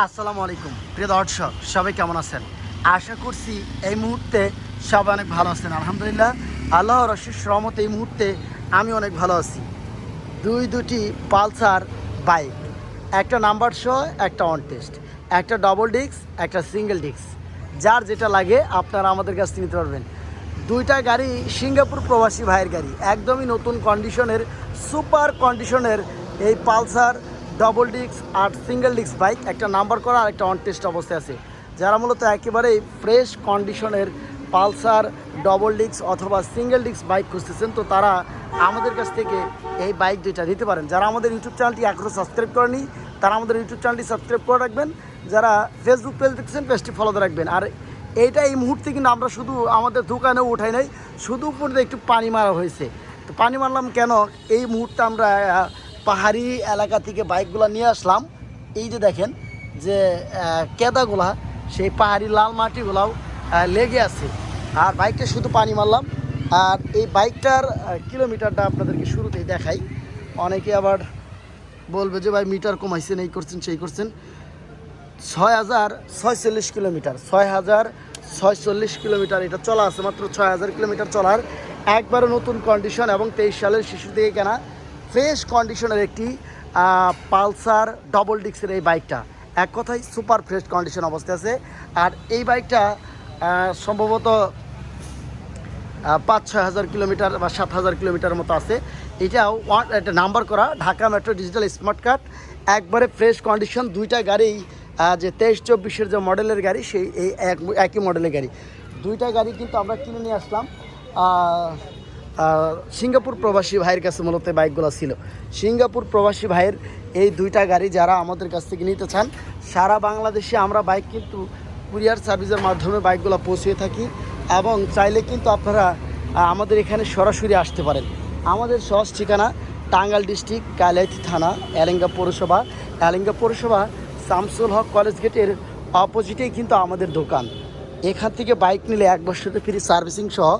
আসসালামু আলাইকুম। প্রিয় দর্শক, সবাই কেমন আছেন? আশা করছি এই মুহূর্তে সবাই অনেক ভালো আছেন। আলহামদুলিল্লাহ আল্লাহ রশিদ রহমত এই মুহূর্তে আমি অনেক ভালো আছি। দুই দুটি পালসার বাইক, একটা নাম্বার শো, একটা অন টেস্ট একটা ডবল ডিস্ক একটা সিঙ্গেল ডিস্ক যার যেটা লাগে আপনারা আমাদের কাছ থেকে নিতে পারবেন। দুইটা গাড়ি সিঙ্গাপুর প্রবাসী ভাইয়ের গাড়ি, একদমই নতুন কন্ডিশনের সুপার কন্ডিশনের এই পালসার ডবল ডিস্ক আর সিঙ্গেল ডিস্ক বাইক একটা নাম্বার করা আর একটা অন টেস্ট অবস্থায় আছে। যারা মূলত একেবারেই ফ্রেশ কন্ডিশনের পালসার ডবল ডিস্ক অথবা সিঙ্গেল ডিস্ক বাইক খুঁজতেছেন, তো তারা আমাদের কাছ থেকে এই বাইক দুইটা নিতে পারেন। যারা আমাদের ইউটিউব চ্যানেলটি এখনও সাবস্ক্রাইব করেনি, তারা আমাদের ইউটিউব চ্যানেলটি সাবস্ক্রাইব করে রাখবেন। যারা ফেসবুক পেজ দেখছেন পেজটি ফলো রাখবেন। আর এইটা এই মুহূর্তে কিন্তু আমরা শুধু আমাদের দোকানেও উঠাই নাই, শুধু উপর একটু পানি মারা হয়েছে। তো পানি মারলাম কেন? এই মুহূর্তে আমরা পাহাড়ি এলাকা থেকে বাইকগুলো নিয়ে আসলাম। এই যে দেখেন যে কেদাগুলা, সেই পাহাড়ি লাল মাটিগুলাও লেগে আছে। আর বাইকটা শুধু পানি মারলাম। আর এই বাইকটার কিলোমিটারটা আপনাদেরকে শুরুতেই দেখাই। অনেকে আবার বলবে যে, ভাই, মিটার কমাইছেন, এই করছেন, সেই করছেন। ছয় হাজার ছয়চল্লিশ কিলোমিটার, ছয় হাজার ছয়চল্লিশ কিলোমিটার এটা চলা আছে, মাত্র ছয় হাজার কিলোমিটার চলার। একবারে নতুন কন্ডিশন এবং তেইশ সালের শিশু থেকে কেনা ফ্রেশ কন্ডিশনের একটি পালসার ডবল ডিক্সের এই বাইকটা। এক কথায় সুপার ফ্রেশ কন্ডিশন অবস্থায় আছে। আর এই বাইকটা সম্ভবত পাঁচ ছয় হাজার কিলোমিটার বা সাত হাজার কিলোমিটার মতো আছে। এটাও একটা নাম্বার করা, Dhaka metro digital smart card একবারে ফ্রেশ কন্ডিশন দুইটা গাড়ি যে তেইশ চব্বিশের যে মডেলের গাড়ি, সেই এই এক, একই মডেলের গাড়ি। দুইটা গাড়ি কিন্তু আমরা কিনে নিয়ে আসলাম। সিঙ্গাপুর প্রবাসী ভাইয়ের কাছে মূলত বাইকগুলো ছিল। সিঙ্গাপুর প্রবাসী ভাইয়ের এই দুইটা গাড়ি যারা আমাদের কাছ থেকে নিতে চান, সারা বাংলাদেশে আমরা বাইক কিন্তু কুরিয়ার সার্ভিসের মাধ্যমে বাইকগুলো পৌঁছিয়ে থাকি এবং চাইলে কিন্তু আপনারা আমাদের এখানে সরাসরি আসতে পারেন। আমাদের সহজ ঠিকানা টাঙ্গাইল ডিস্ট্রিক্ট, কালিয়াতি থানা, এলেঙ্গা পৌরসভা। এলেঙ্গা পৌরসভা, শামসুল হক কলেজ গেটের অপোজিটেই কিন্তু আমাদের দোকান। এখান থেকে বাইক নিলে এক বছরের ফ্রি সার্ভিসিং সহ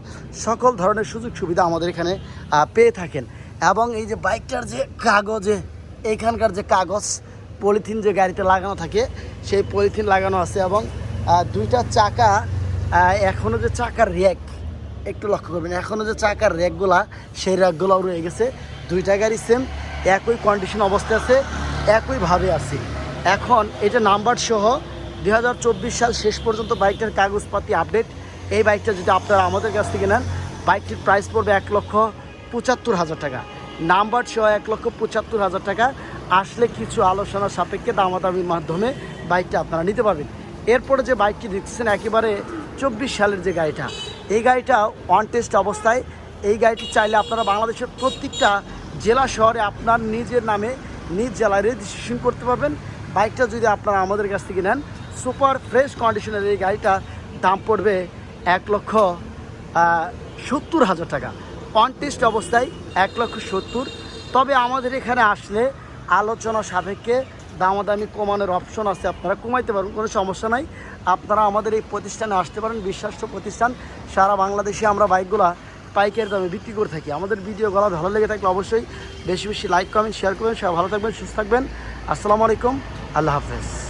সকল ধরনের সুযোগ সুবিধা আমাদের এখানে পেয়ে থাকেন। এবং এই যে বাইকটার যে কাগজে এখানকার যে কাগজ, পলিথিন যে গাড়িতে লাগানো থাকে, সেই পলিথিন লাগানো আছে এবং দুইটা চাকা এখনও যে চাকার র্যাক একটু লক্ষ্য করবেন এখনও যে চাকার র্যাকগুলা সেই র্যাকগুলোও রয়ে গেছে। দুইটা গাড়ি সেম একই কন্ডিশন অবস্থায় আছে, একইভাবে আছে। এখন এটা নাম্বার সহ দু হাজার চব্বিশ সাল শেষ পর্যন্ত বাইকটার কাগজপাতি আপডেট। এই বাইকটা যদি আপনারা আমাদের কাছ থেকে নেন, বাইকটির প্রাইস পড়বে এক লক্ষ পঁচাত্তর হাজার টাকা। নাম্বার সহ এক লক্ষ পঁচাত্তর হাজার টাকা। আসলে কিছু আলোচনা সাপেক্ষে দামাদামির মাধ্যমে বাইকটা আপনারা নিতে পারবেন। এরপরে যে বাইকটি দেখছেন, একেবারে চব্বিশ সালের যে গাড়িটা, এই গাড়িটা অন টেস্ট অবস্থায়। এই গাড়িটি চাইলে আপনারা বাংলাদেশের প্রত্যেকটা জেলা শহরে আপনার নিজের নামে, নিজ জেলায় রেজিস্ট্রেশন করতে পারবেন। বাইকটা যদি আপনারা আমাদের কাছ থেকে নেন সুপার ফ্রেশ কন্ডিশনের এই গাড়িটার দাম পড়বে এক লক্ষ সত্তর হাজার টাকা। অন টেস্ট অবস্থায় এক লক্ষ সত্তর। তবে আমাদের এখানে আসলে আলোচনা সাপেক্ষে দামাদামি কমানোর অপশন আছে। আপনারা কমাইতে পারবেন, কোনো সমস্যা নাই। আপনারা আমাদের এই প্রতিষ্ঠানে আসতে পারেন বিশ্বাস্য প্রতিষ্ঠান। সারা বাংলাদেশে আমরা বাইকগুলা পাইকারি দামে বিক্রি করে থাকি। আমাদের ভিডিওগুলো ভালো লেগে থাকলে অবশ্যই বেশি বেশি লাইক কমেন্ট শেয়ার করবেন। সবাই ভালো থাকবেন, সুস্থ থাকবেন। আসসালামু আলাইকুম। আল্লাহ হাফেজ।